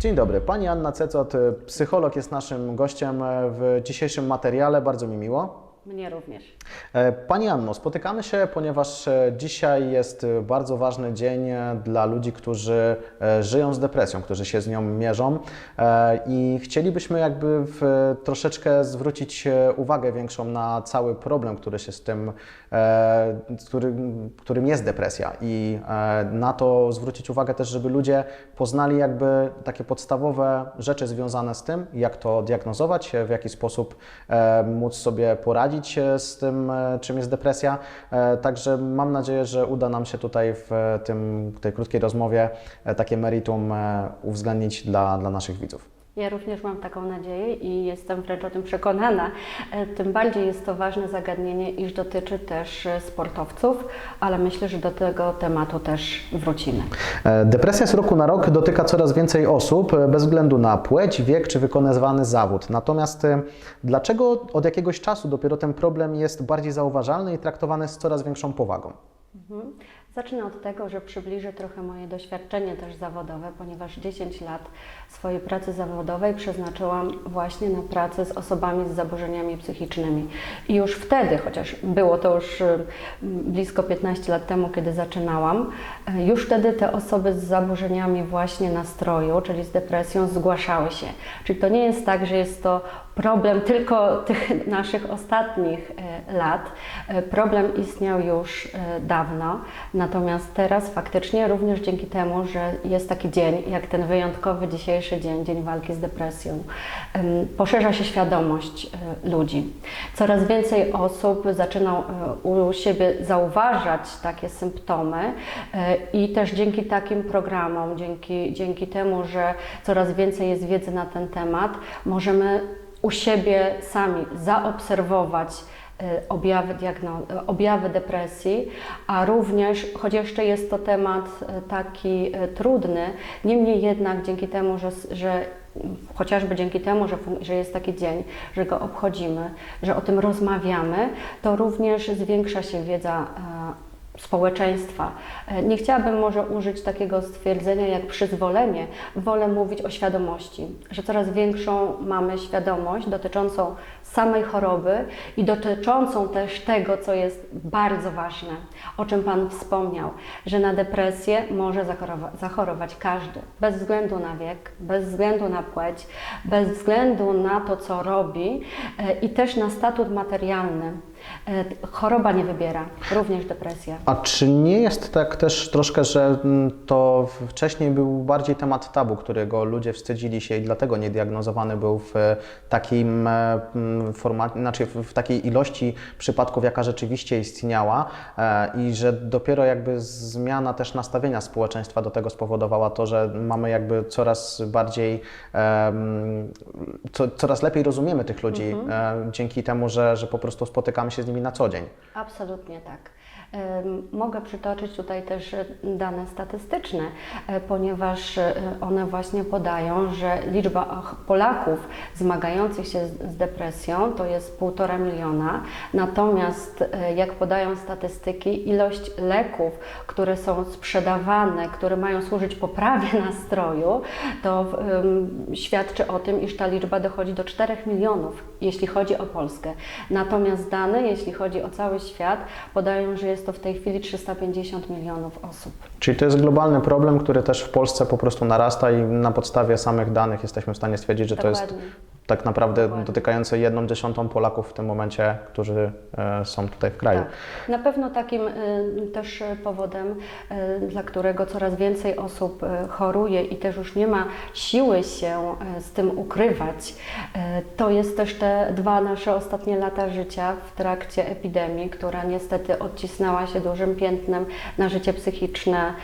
Dzień dobry, Pani Anna Cecot, psycholog jest naszym gościem w dzisiejszym materiale, bardzo mi miło. Mnie również. E, Pani Anno, spotykamy się, ponieważ e, dzisiaj jest e, bardzo ważny dzień dla ludzi, którzy żyją z depresją, którzy się z nią mierzą i chcielibyśmy jakby w, troszeczkę zwrócić uwagę większą na cały problem, który się z tym, z którym, jest depresja. I na to zwrócić uwagę też, żeby ludzie poznali jakby takie podstawowe rzeczy związane z tym, jak to diagnozować, w jaki sposób móc sobie poradzić z tym, czym jest depresja. E, Także mam nadzieję, że uda nam się tutaj w tym, tej krótkiej rozmowie e, takie meritum e, uwzględnić dla, dla naszych widzów. Ja również mam taką nadzieję i jestem wręcz o tym przekonana. E, Tym bardziej jest to ważne zagadnienie, iż dotyczy też e, sportowców, ale myślę, że do tego tematu też wrócimy. E, Depresja z roku na rok dotyka coraz więcej osób bez względu na płeć, wiek czy wykonywany zawód. Natomiast dlaczego od jakiegoś czasu dopiero ten problem jest bardziej zauważalny i traktowany z coraz większą powagą? Mhm. Zacznę od tego, że przybliżę trochę moje doświadczenie też zawodowe, ponieważ 10 lat swojej pracy zawodowej przeznaczyłam właśnie na pracę z osobami z zaburzeniami psychicznymi. I już wtedy, chociaż było to już y, blisko 15 lat temu, kiedy zaczynałam, y, już wtedy te osoby z zaburzeniami właśnie nastroju, czyli z depresją, zgłaszały się. Czyli to nie jest tak, że jest to problem tylko tych naszych ostatnich e, lat. E, Problem istniał już e, dawno, natomiast teraz faktycznie również dzięki temu, że jest taki dzień, jak ten wyjątkowy dzisiejszy dzień, Dzień Walki z Depresją, poszerza się świadomość ludzi. Coraz więcej osób zaczyna u siebie zauważać takie symptomy i też dzięki takim programom, dzięki, dzięki temu, że coraz więcej jest wiedzy na ten temat, możemy u siebie sami zaobserwować e, objawy, diagno- e, objawy depresji, a również, choć jeszcze jest to temat e, taki trudny, niemniej jednak dzięki temu, że, że chociażby dzięki temu, że, że jest taki dzień, że go obchodzimy, że o tym rozmawiamy, to również zwiększa się wiedza społeczeństwa. E, Nie chciałabym może użyć takiego stwierdzenia jak przyzwolenie, wolę mówić o świadomości, że coraz większą mamy świadomość dotyczącą samej choroby i dotyczącą też tego, co jest bardzo ważne, o czym Pan wspomniał, że na depresję może zachorowa- zachorować każdy, bez względu na wiek, bez względu na płeć, bez względu na to, co robi e, i też na statut materialny. E, Choroba nie wybiera, również depresja. A czy nie jest tak też troszkę, że mm, to wcześniej był bardziej temat tabu, którego ludzie wstydzili się i dlatego nie diagnozowany był w takim formacie, znaczy w takiej ilości przypadków, jaka rzeczywiście istniała e, i że dopiero jakby zmiana też nastawienia społeczeństwa do tego spowodowała to, że mamy jakby coraz bardziej, co, coraz lepiej rozumiemy tych ludzi e, dzięki temu, że, że po prostu spotykamy się z nimi na co dzień. Absolutnie tak. Mogę przytoczyć tutaj też dane statystyczne, e, ponieważ e, one właśnie podają, że liczba Polaków zmagających się z depresją to jest półtora miliona, natomiast e, jak podają statystyki, ilość leków, które są sprzedawane, które mają służyć poprawie nastroju, to świadczy o tym, iż ta liczba dochodzi do 4 milionów, jeśli chodzi o Polskę. Natomiast dane, jeśli chodzi o cały świat, podają, że jest to w tej chwili 350 milionów osób. Czyli to jest globalny problem, który też w Polsce po prostu narasta i na podstawie samych danych jesteśmy w stanie stwierdzić, że to jest Dokładnie. Tak naprawdę Dokładnie. dotykające jedną dziesiątą Polaków w tym momencie, którzy e, są tutaj w kraju. Tak. Na pewno takim y, też powodem, y, dla którego coraz więcej osób choruje i też już nie ma siły się z tym ukrywać, to jest też te dwa nasze ostatnie lata życia w trakcie epidemii, która niestety odcisnęła się dużym piętnem na życie psychiczne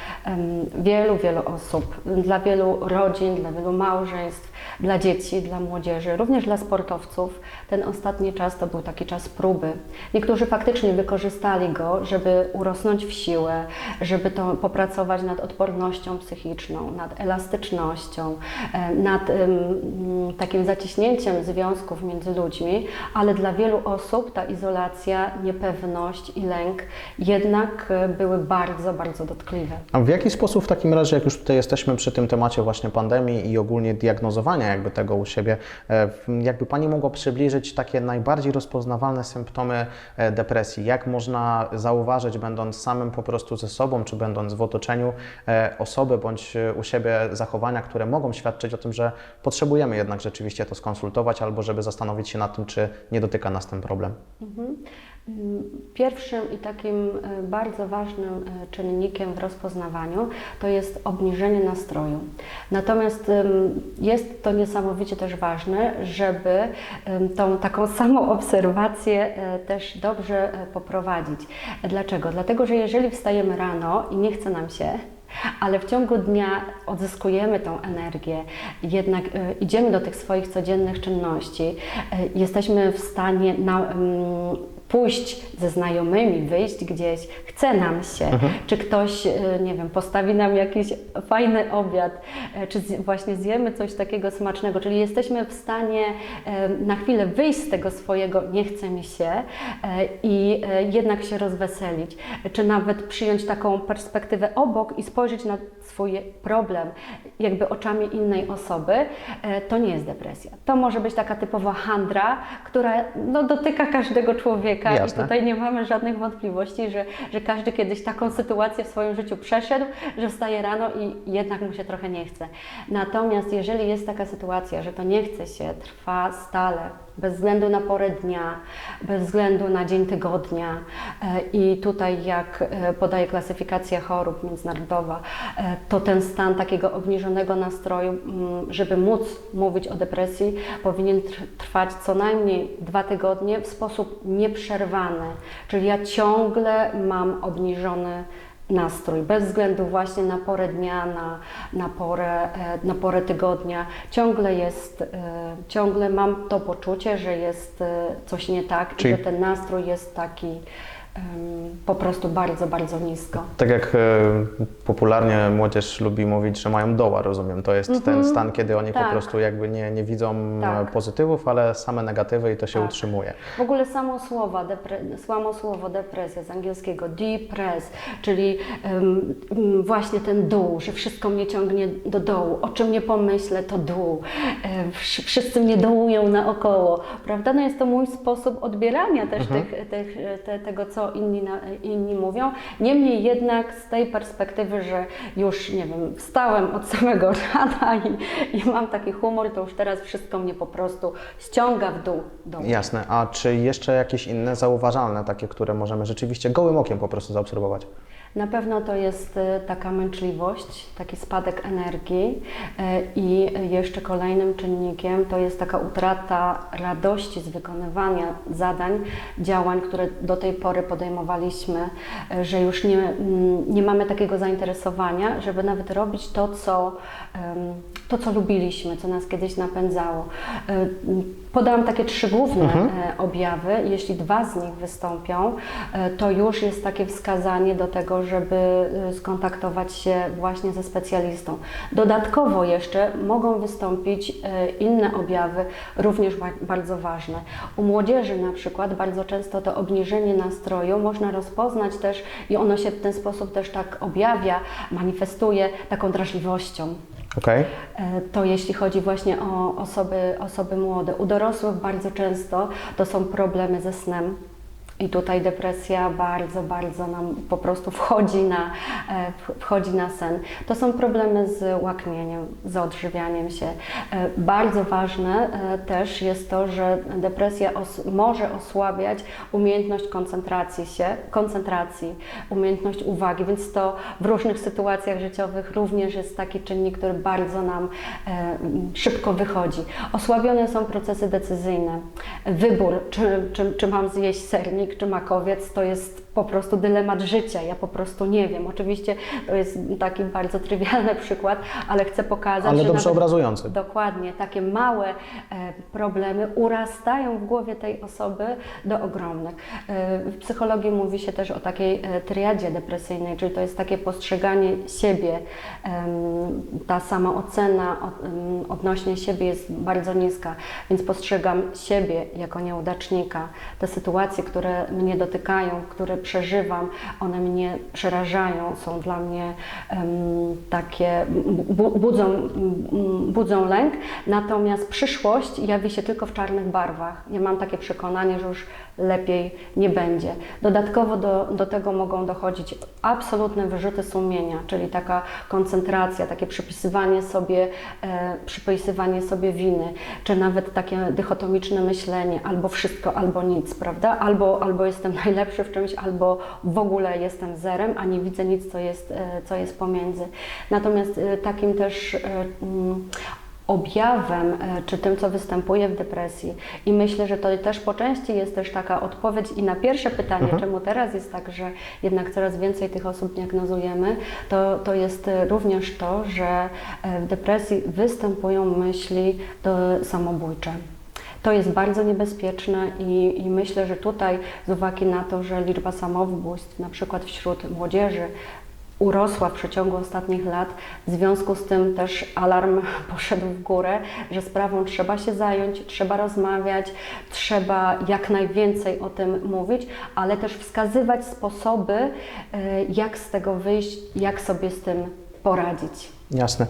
wielu, wielu osób, dla wielu rodzin, dla wielu małżeństw, dla dzieci, dla młodzieży również dla sportowców ten ostatni czas to był taki czas próby. Niektórzy faktycznie wykorzystali go, żeby urosnąć w siłę, żeby to popracować nad odpornością psychiczną, nad elastycznością, e, nad takim zaciśnięciem związków między ludźmi, ale dla wielu osób ta izolacja, niepewność i lęk jednak e, były bardzo, bardzo dotkliwe. A w jaki sposób w takim razie, jak już tutaj jesteśmy przy tym temacie właśnie pandemii i ogólnie diagnozowania jakby tego u siebie, e, jakby Pani mogła przybliżyć takie najbardziej rozpoznawalne symptomy e, depresji? Jak można zauważyć, będąc samym po prostu ze sobą, czy będąc w otoczeniu e, osoby bądź e, u siebie zachowania, które mogą świadczyć o tym, że potrzebujemy jednak rzeczywiście to skonsultować albo żeby zastanowić się nad tym, czy nie dotyka nas ten problem? Pierwszym i takim e, bardzo ważnym e, czynnikiem w rozpoznawaniu to jest obniżenie nastroju. Natomiast jest to niesamowicie też ważne, żeby tą taką samą obserwację e, też dobrze poprowadzić. Dlaczego? Dlatego, że jeżeli wstajemy rano i nie chce nam się, ale w ciągu dnia odzyskujemy tą energię, jednak idziemy do tych swoich codziennych czynności, jesteśmy w stanie na, pójść ze znajomymi, wyjść gdzieś, chce nam się, czy ktoś, e, nie wiem, postawi nam jakiś fajny obiad, e, czy właśnie zjemy coś takiego smacznego, czyli jesteśmy w stanie e, na chwilę wyjść z tego swojego nie chce mi się i jednak się rozweselić, czy nawet przyjąć taką perspektywę obok i spojrzeć na swój problem jakby oczami innej osoby, to nie jest depresja. To może być taka typowa handra, która no, dotyka każdego człowieka Jasne. i tutaj nie mamy żadnych wątpliwości, że, że każdy kiedyś taką sytuację w swoim życiu przeszedł, że wstaje rano i jednak mu się trochę nie chce. Natomiast jeżeli jest taka sytuacja, że to nie chce się, trwa stale, bez względu na porę dnia, bez względu na dzień tygodnia e, i tutaj jak e, podaje klasyfikacja chorób międzynarodowa, e, to ten stan takiego obniżonego nastroju, żeby móc mówić o depresji, powinien tr- trwać co najmniej dwa tygodnie w sposób nieprzerwany. Czyli ja ciągle mam obniżony nastrój, bez względu właśnie na porę dnia, na, na, porę, e, na porę tygodnia. Ciągle jest, e, ciągle mam to poczucie, że jest e, coś nie tak Czyli- i że ten nastrój jest taki po prostu bardzo, bardzo nisko. Tak jak e, popularnie młodzież lubi mówić, że mają doła, rozumiem. To jest ten stan, kiedy oni po Tak. prostu jakby nie, nie widzą e, Tak. pozytywów, ale same negatywy i to się Tak. utrzymuje. W ogóle samo słowo, depre, samo słowo depresja z angielskiego depress, czyli em, właśnie ten dół, że wszystko mnie ciągnie do dołu, o czym nie pomyślę, to dół. E, wsz- wszyscy mnie dołują naokoło, prawda? No jest to mój sposób odbierania też tych, tych, te, tego, co inni, inni mówią. Niemniej jednak z tej perspektywy, że już, nie wiem, wstałem od samego rana i, i mam taki humor, to już teraz wszystko mnie po prostu ściąga w dół. dołu. Jasne. A czy jeszcze jakieś inne zauważalne, takie, które możemy rzeczywiście gołym okiem po prostu zaobserwować? Na pewno to jest e, taka męczliwość, taki spadek energii e, i jeszcze kolejnym czynnikiem to jest taka utrata radości z wykonywania zadań, działań, które do tej pory podejmowaliśmy, e, że już nie, mm, nie mamy takiego zainteresowania, żeby nawet robić to, co, to, co lubiliśmy, co nas kiedyś napędzało. E, Podałam takie trzy główne e, objawy. Jeśli dwa z nich wystąpią, e, to już jest takie wskazanie do tego, żeby skontaktować się właśnie ze specjalistą. Dodatkowo jeszcze mogą wystąpić inne objawy, również ba- bardzo ważne. U młodzieży na przykład bardzo często to obniżenie nastroju można rozpoznać też i ono się w ten sposób też tak objawia, manifestuje taką drażliwością. Okej? E, To jeśli chodzi właśnie o osoby, osoby młode. U dorosłych bardzo często to są problemy ze snem. I tutaj depresja bardzo, bardzo nam po prostu wchodzi na, e, wchodzi na sen. To są problemy z łaknieniem, z odżywianiem się. E, Bardzo ważne e, też jest to, że depresja os może osłabiać umiejętność koncentracji się, koncentracji, umiejętność uwagi, więc to w różnych sytuacjach życiowych również jest taki czynnik, który bardzo nam szybko wychodzi. Osłabione są procesy decyzyjne, wybór, czy, czy, czy mam zjeść sernik, czy makowiec to jest po prostu dylemat życia. Ja po prostu nie wiem. Oczywiście to jest taki bardzo trywialny przykład, ale chcę pokazać, Ale że dobrze obrazujący. Dokładnie, takie małe e, problemy urastają w głowie tej osoby do ogromnych. E, w psychologii mówi się też o takiej e, triadzie depresyjnej, czyli to jest takie postrzeganie siebie, ta sama ocena odnośnie siebie jest bardzo niska, więc postrzegam siebie jako nieudacznika. Te sytuacje, które mnie dotykają, które przeżywam, one mnie przerażają, są dla mnie em, takie, bu, budzą, m, budzą lęk, natomiast przyszłość jawi się tylko w czarnych barwach. Ja mam takie przekonanie, że już lepiej nie będzie. Dodatkowo do, do tego mogą dochodzić absolutne wyrzuty sumienia, czyli taka koncentracja, takie przypisywanie sobie, e, przypisywanie sobie winy, czy nawet takie dychotomiczne myślenie, albo wszystko, albo nic, prawda? Albo, albo jestem najlepszy w czymś, albo w ogóle jestem zerem, a nie widzę nic, co jest, e, co jest pomiędzy. Natomiast e, takim też e, mm, objawem, czy tym, co występuje w depresji. I myślę, że to też po części jest też taka odpowiedź i na pierwsze pytanie, czemu teraz jest tak, że jednak coraz więcej tych osób diagnozujemy, to, to jest również to, że w depresji występują myśli do, samobójcze. To jest bardzo niebezpieczne i, i myślę, że tutaj z uwagi na to, że liczba samobójstw na przykład wśród młodzieży urosła w przeciągu ostatnich lat, w związku z tym też alarm poszedł w górę, że sprawą trzeba się zająć, trzeba rozmawiać, trzeba jak najwięcej o tym mówić, ale też wskazywać sposoby, e, jak z tego wyjść, jak sobie z tym poradzić. Jasne.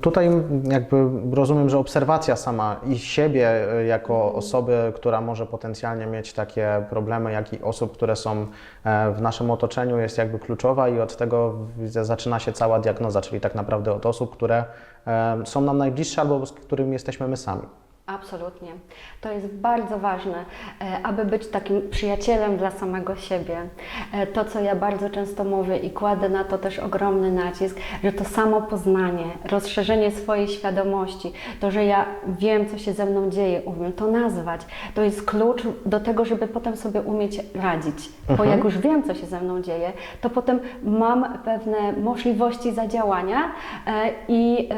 Tutaj jakby rozumiem, że obserwacja sama i siebie e, jako osoby, która może potencjalnie mieć takie problemy, jak i osób, które są e, w naszym otoczeniu jest jakby kluczowa i od tego zaczyna się cała diagnoza, czyli tak naprawdę od osób, które e, są nam najbliższe albo z którymi jesteśmy my sami. Absolutnie. To jest bardzo ważne, e, aby być takim przyjacielem dla samego siebie. E, To, co ja bardzo często mówię i kładę na to też ogromny nacisk, że to samo poznanie, rozszerzenie swojej świadomości, to, że ja wiem, co się ze mną dzieje, umiem to nazwać, to jest klucz do tego, żeby potem sobie umieć radzić. Bo jak już wiem, co się ze mną dzieje, to potem mam pewne możliwości zadziałania e, i,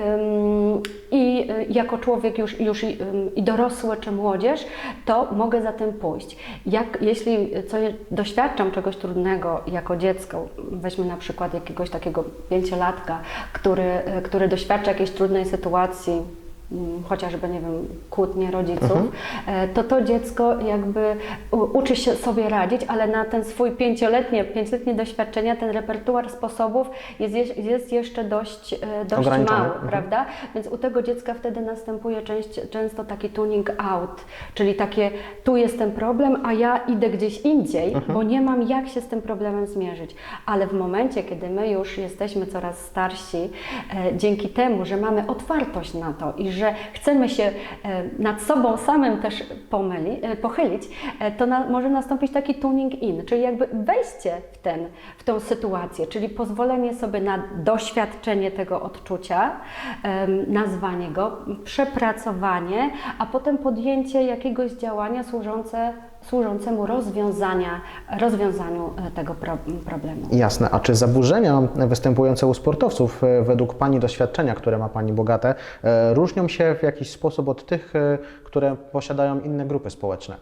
i y, jako człowiek już, już i, ym, i dorosły czy młodzież, to mogę za tym pójść. Jak, jeśli co, doświadczam czegoś trudnego jako dziecko, weźmy na przykład jakiegoś takiego pięciolatka, który, y, który doświadcza jakiejś trudnej sytuacji, mm, chociażby, nie wiem, kłótnie rodziców, e, to to dziecko jakby uczy się sobie radzić, ale na ten swój pięcioletnie, pięcioletnie doświadczenia, ten repertuar sposobów jest, jest jeszcze dość, e, dość mały, Mhm. prawda? Więc u tego dziecka wtedy następuje część, często taki tuning out, czyli takie tu jest ten problem, a ja idę gdzieś indziej, bo nie mam jak się z tym problemem zmierzyć. Ale w momencie, kiedy my już jesteśmy coraz starsi, e, dzięki temu, że mamy otwartość na to i że chcemy się e, nad sobą samym też pomyli, e, pochylić, e, to na, może nastąpić taki tuning in, czyli jakby wejście w, ten, w tą sytuację, czyli pozwolenie sobie na doświadczenie tego odczucia, nazwanie go, przepracowanie, a potem podjęcie jakiegoś działania służące, służącemu rozwiązania, rozwiązaniu e, tego pro, problemu. Jasne. A czy zaburzenia występujące u sportowców, e, według Pani doświadczenia, które ma Pani bogate, e, różnią się w jakiś sposób od tych, które posiadają inne grupy społeczne?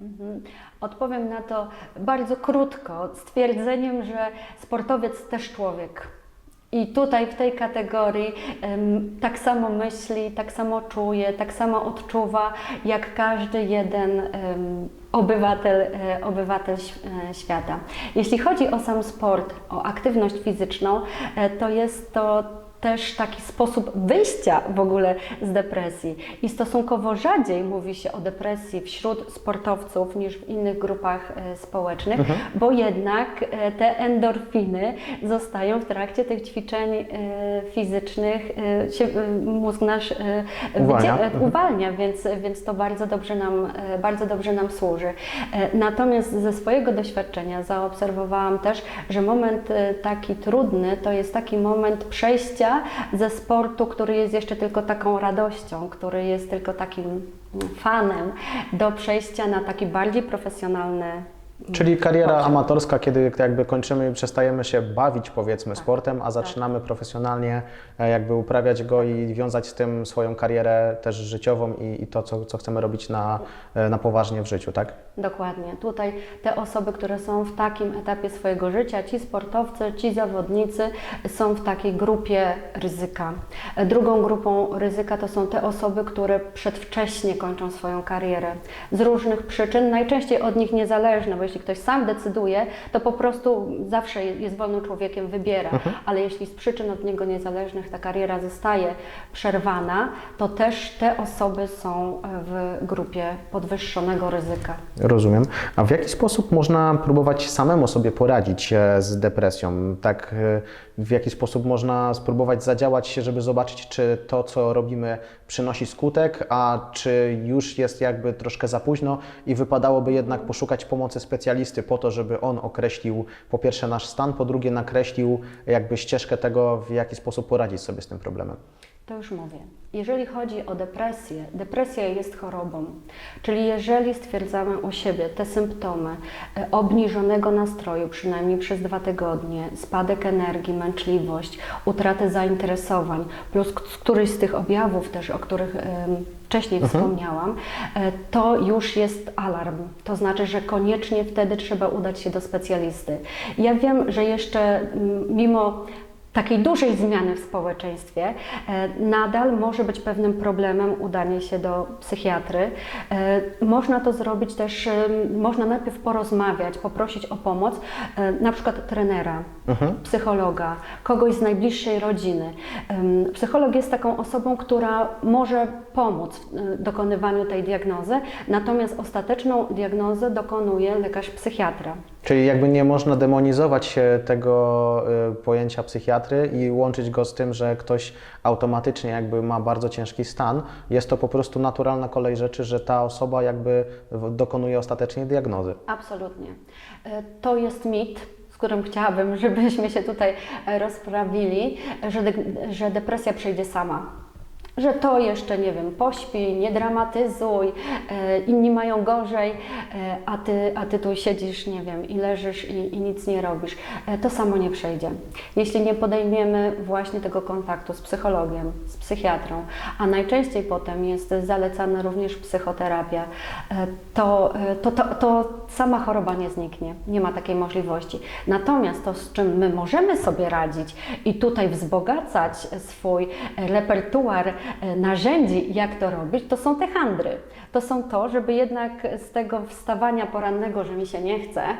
Mhm. Odpowiem na to bardzo krótko, stwierdzeniem, że sportowiec też człowiek. I tutaj w tej kategorii em, tak samo myśli, tak samo czuje, tak samo odczuwa, jak każdy jeden em, obywatel, e, obywatel e, świata. Jeśli chodzi o sam sport, o aktywność fizyczną, e, to jest to też taki sposób wyjścia w ogóle z depresji. I stosunkowo rzadziej mówi się o depresji wśród sportowców niż w innych grupach e, społecznych, bo jednak e, te endorfiny zostają w trakcie tych ćwiczeń e, fizycznych, się, mózg nasz Uwalnia. e, uwalnia, więc, więc to bardzo dobrze, nam, bardzo dobrze nam służy. Natomiast ze swojego doświadczenia zaobserwowałam też, że moment taki trudny to jest taki moment przejścia ze sportu, który jest jeszcze tylko taką radością, który jest tylko takim fanem, do przejścia na taki bardziej profesjonalny Czyli kariera sporcie. amatorska, kiedy jakby kończymy i przestajemy się bawić powiedzmy Tak, sportem, a zaczynamy profesjonalnie e, jakby uprawiać go i wiązać z tym swoją karierę też życiową i, i to, co, co chcemy robić na, e, na poważnie w życiu, tak? Dokładnie. Tutaj te osoby, które są w takim etapie swojego życia, ci sportowcy, ci zawodnicy są w takiej grupie ryzyka. Drugą grupą ryzyka to są te osoby, które przedwcześnie kończą swoją karierę z różnych przyczyn, najczęściej od nich niezależne, bo jeśli ktoś sam decyduje, to po prostu zawsze je- jest wolnym człowiekiem, wybiera, ale jeśli z przyczyn od niego niezależnych ta kariera zostaje przerwana, to też te osoby są e, w grupie podwyższonego ryzyka. Rozumiem. A w jaki sposób można próbować samemu sobie poradzić e, z depresją? Tak, e, w jaki sposób można spróbować zadziałać się, żeby zobaczyć, czy to, co robimy, przynosi skutek, a czy już jest jakby troszkę za późno i wypadałoby jednak poszukać pomocy specjalisty po to, żeby on określił po pierwsze nasz stan, po drugie nakreślił jakby ścieżkę tego, w jaki sposób poradzić sobie z tym problemem. To już mówię. Jeżeli chodzi o depresję, depresja jest chorobą, czyli jeżeli stwierdzamy u siebie te symptomy e, obniżonego nastroju, przynajmniej przez dwa tygodnie, spadek energii, męczliwość, utratę zainteresowań, plus któryś z tych objawów też, o których wcześniej wspomniałam, e, to już jest alarm. To znaczy, że koniecznie wtedy trzeba udać się do specjalisty. Ja wiem, że jeszcze mimo takiej dużej zmiany w społeczeństwie, e, nadal może być pewnym problemem udanie się do psychiatry. E, Można to zrobić też, e, można najpierw porozmawiać, poprosić o pomoc, na przykład trenera, psychologa, kogoś z najbliższej rodziny. Psycholog jest taką osobą, która może pomóc w dokonywaniu tej diagnozy, natomiast ostateczną diagnozę dokonuje lekarz psychiatra. Czyli jakby nie można demonizować e, tego y, pojęcia psychiatry i łączyć go z tym, że ktoś automatycznie jakby ma bardzo ciężki stan. Jest to po prostu naturalna kolej rzeczy, że ta osoba jakby dokonuje ostatecznej diagnozy. Absolutnie. E, To jest mit, z którym chciałabym, żebyśmy się tutaj e, rozprawili, że, de, że depresja przejdzie sama. Że to jeszcze, nie wiem, pośpi, nie dramatyzuj, e, inni mają gorzej, e, a, ty, a ty tu siedzisz, nie wiem, i leżysz i, i nic nie robisz. E, to samo nie przejdzie. Jeśli nie podejmiemy właśnie tego kontaktu z psychologiem, z psychiatrą, a najczęściej potem jest zalecana również psychoterapia, to, to, to, to sama choroba nie zniknie. Nie ma takiej możliwości. Natomiast to, z czym my możemy sobie radzić i tutaj wzbogacać swój repertuar narzędzi, jak to robić, to są te handry. To są to, żeby jednak z tego wstawania porannego, że mi się nie chce, e,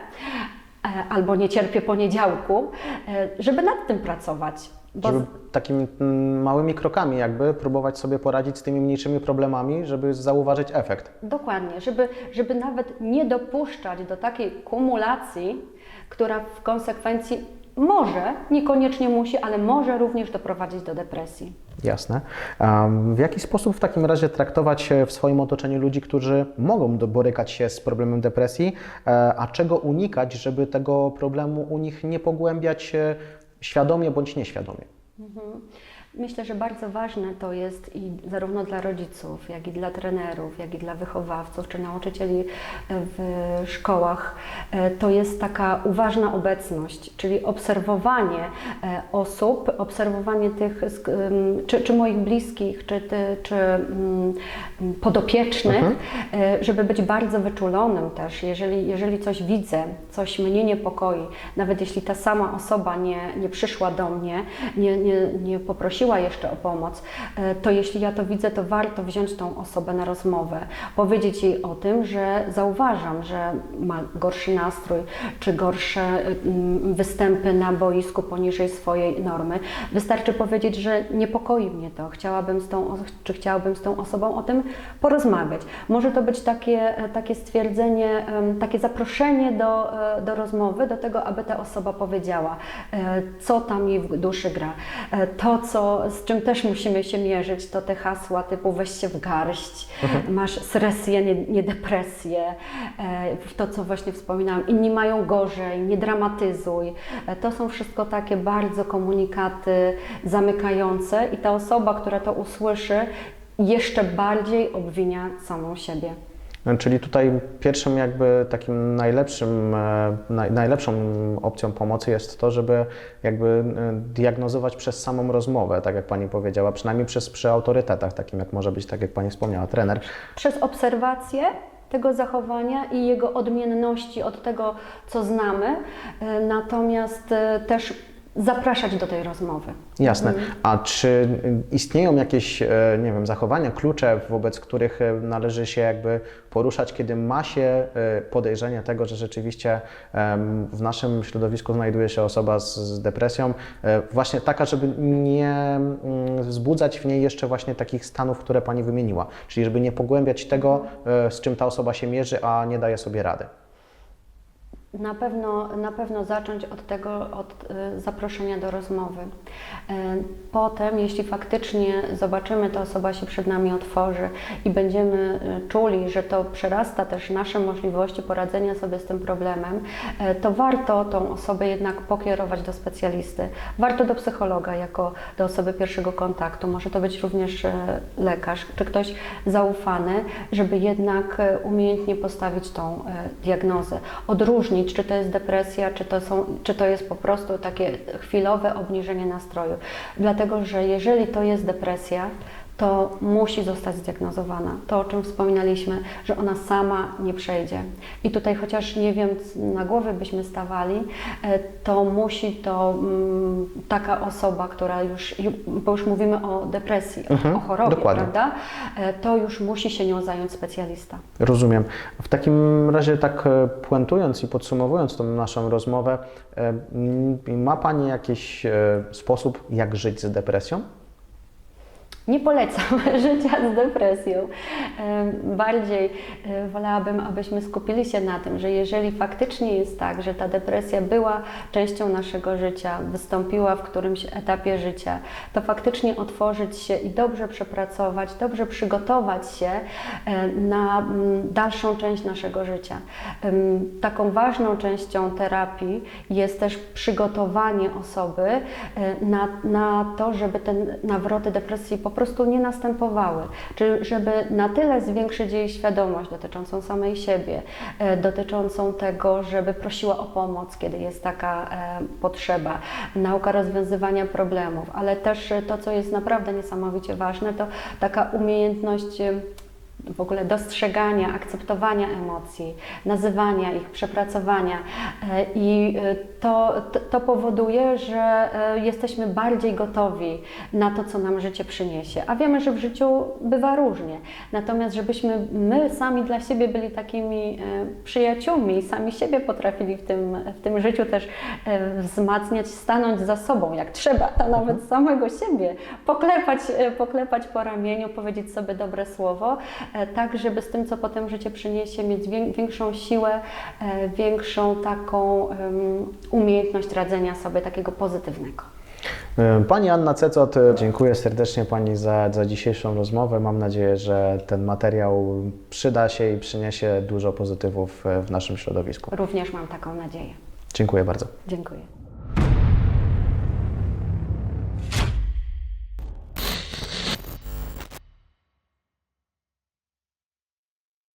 albo nie cierpię poniedziałku, e, żeby nad tym pracować. Bo Żeby takimi mm, małymi krokami jakby próbować sobie poradzić z tymi mniejszymi problemami, żeby zauważyć efekt. Dokładnie, żeby, żeby nawet nie dopuszczać do takiej kumulacji, która w konsekwencji może, niekoniecznie musi, ale może również doprowadzić do depresji. Jasne. W jaki sposób w takim razie traktować w swoim otoczeniu ludzi, którzy mogą borykać się z problemem depresji, e, a czego unikać, żeby tego problemu u nich nie pogłębiać e, świadomie bądź nieświadomie? Myślę, że bardzo ważne to jest i zarówno dla rodziców, jak i dla trenerów, jak i dla wychowawców czy nauczycieli w szkołach, e, to jest taka uważna obecność, czyli obserwowanie e, osób, obserwowanie tych, czy, czy moich bliskich, czy, ty, czy mm, podopiecznych, e, żeby być bardzo wyczulonym też, jeżeli, jeżeli coś widzę, coś mnie niepokoi, nawet jeśli ta sama osoba nie, nie przyszła do mnie, nie, nie, nie poprosiła jeszcze o pomoc, e, to jeśli ja to widzę, to warto wziąć tą osobę na rozmowę, powiedzieć jej o tym, że zauważam, że ma gorszy nastrój, czy gorsze mm, występy na boisku poniżej swojej normy. Wystarczy powiedzieć, że niepokoi mnie to, chciałabym z tą, czy chciałabym z tą osobą o tym porozmawiać. Może to być takie, e, takie stwierdzenie, takie zaproszenie do, e, do rozmowy, do tego, aby ta osoba powiedziała, co tam jej w duszy gra. To, co, z czym też musimy się mierzyć, to te hasła typu weź się w garść, masz stresję, nie, nie depresję, e, to, co właśnie wspominałam, inni mają gorzej, nie dramatyzuj. E, To są wszystko takie bardzo komunikaty zamykające i ta osoba, która to usłyszy, jeszcze bardziej obwinia samą siebie. Czyli tutaj pierwszym jakby takim najlepszym, e, naj, najlepszą opcją pomocy jest to, żeby jakby e, diagnozować przez samą rozmowę, tak jak Pani powiedziała, przynajmniej przez, przy autorytetach, takim jak może być, tak jak Pani wspomniała, trener. Przez obserwację tego zachowania i jego odmienności od tego, co znamy, e, natomiast też zapraszać do tej rozmowy. Jasne. A czy istnieją jakieś, e, nie wiem, zachowania, klucze, wobec których e, należy się jakby poruszać, kiedy ma się e, podejrzenie tego, że rzeczywiście w naszym środowisku znajduje się osoba z, depresją, właśnie taka, żeby nie mm, wzbudzać w niej jeszcze właśnie takich stanów, które Pani wymieniła, czyli żeby nie pogłębiać tego, z czym ta osoba się mierzy, a nie daje sobie rady. Na pewno, na pewno zacząć od tego, od e, zaproszenia do rozmowy. E, Potem, jeśli faktycznie zobaczymy, ta osoba się przed nami otworzy i będziemy e, czuli, że to przerasta też nasze możliwości poradzenia sobie z tym problemem, to warto tą osobę jednak pokierować do specjalisty. Warto do psychologa jako do osoby pierwszego kontaktu. Może to być również lekarz czy ktoś zaufany, żeby jednak umiejętnie postawić tą diagnozę. Odróżnić, czy to jest depresja, czy to, są, czy to jest po prostu takie chwilowe obniżenie nastroju. Dlatego, że jeżeli to jest depresja, to musi zostać zdiagnozowana. To, o czym wspominaliśmy, że ona sama nie przejdzie. I tutaj, chociaż nie wiem, na głowie byśmy stawali, e, to musi to mm, taka osoba, która już, ju- bo już mówimy o depresji, Mhm, o chorobie, dokładnie. prawda? E, To już musi się nią zająć specjalista. Rozumiem. W takim razie, tak e, puentując i podsumowując tą naszą rozmowę, ma Pani jakiś sposób, jak żyć z depresją? Nie polecam życia z depresją. Bardziej e, wolałabym, abyśmy skupili się na tym, że jeżeli faktycznie jest tak, że ta depresja była częścią naszego życia, wystąpiła w którymś etapie życia, to faktycznie otworzyć się i dobrze przepracować, dobrze przygotować się e, na mm, dalszą część naszego życia. Taką ważną częścią terapii jest też przygotowanie osoby e, na, na to, żeby te nawroty depresji po prostu nie następowały. Czy żeby na tyle zwiększyć jej świadomość dotyczącą samej siebie, e, dotyczącą tego, żeby prosiła o pomoc, kiedy jest taka e, potrzeba, nauka rozwiązywania problemów, ale też e, to, co jest naprawdę niesamowicie ważne, to taka umiejętność w ogóle dostrzegania, akceptowania emocji, nazywania ich, przepracowania E, i e, to, to, to powoduje, że e, jesteśmy bardziej gotowi na to, co nam życie przyniesie. A wiemy, że w życiu bywa różnie. Natomiast żebyśmy my sami dla siebie byli takimi przyjaciółmi sami siebie potrafili w tym, w tym życiu też wzmacniać, stanąć za sobą, jak trzeba, to nawet samego siebie, poklepać, poklepać po ramieniu, powiedzieć sobie dobre słowo, tak żeby z tym, co potem życie przyniesie, mieć wię- większą siłę, e, większą taką umiejętność radzenia sobie takiego pozytywnego. E, Pani Anna Cecot, e, dziękuję serdecznie Pani za, za dzisiejszą rozmowę. Mam nadzieję, że ten materiał przyda się i przyniesie dużo pozytywów e, w naszym środowisku. Również mam taką nadzieję. Dziękuję bardzo. Dziękuję.